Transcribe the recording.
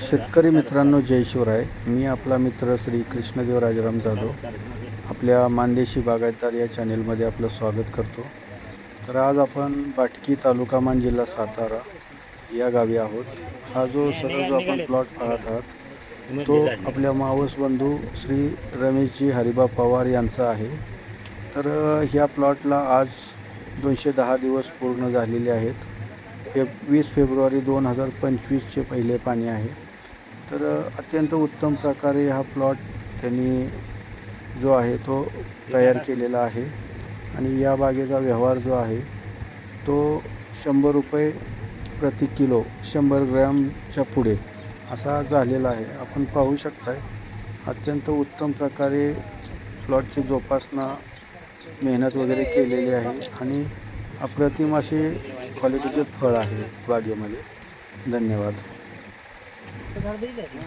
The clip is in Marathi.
शेतकरी मित्रांनो जय शिवराय. मी आपला मित्र श्री कृष्णदेव राजाराम जाधव. आपल्या मानदेशी बागायतदार या चॅनेलमध्ये आपलं स्वागत करतो. तर आज आपण बाटकी तालुका मान जिल्हा सातारा या गावी आहोत. हा जो सरळ जो आपण प्लॉट पाहत आहात तो आपल्या मावस बंधू श्री रमेशजी हरिबा पवार यांचा आहे. तर ह्या प्लॉटला आज दोनशे दहा दिवस पूर्ण झालेले आहेत. फेब वीस फेब्रुवारी दोन हजार पंचवीसचे पहिले पाणी आहे. तर अत्यंत उत्तम प्रकारे हा प्लॉट त्यांनी जो आहे तो तयार केलेला आहे. आणि या बागेचा व्यवहार जो आहे तो शंभर रुपये प्रति किलो शंभर ग्रॅमच्या पुढे असा झालेला आहे. आपण पाहू शकताय अत्यंत उत्तम प्रकारे प्लॉटची जोपासना मेहनत वगैरे केलेली आहे. आणि अप्रतिम असे क्वालिटीचे फळ आहे बागेमध्ये. धन्यवाद. घरदीच आहेत ना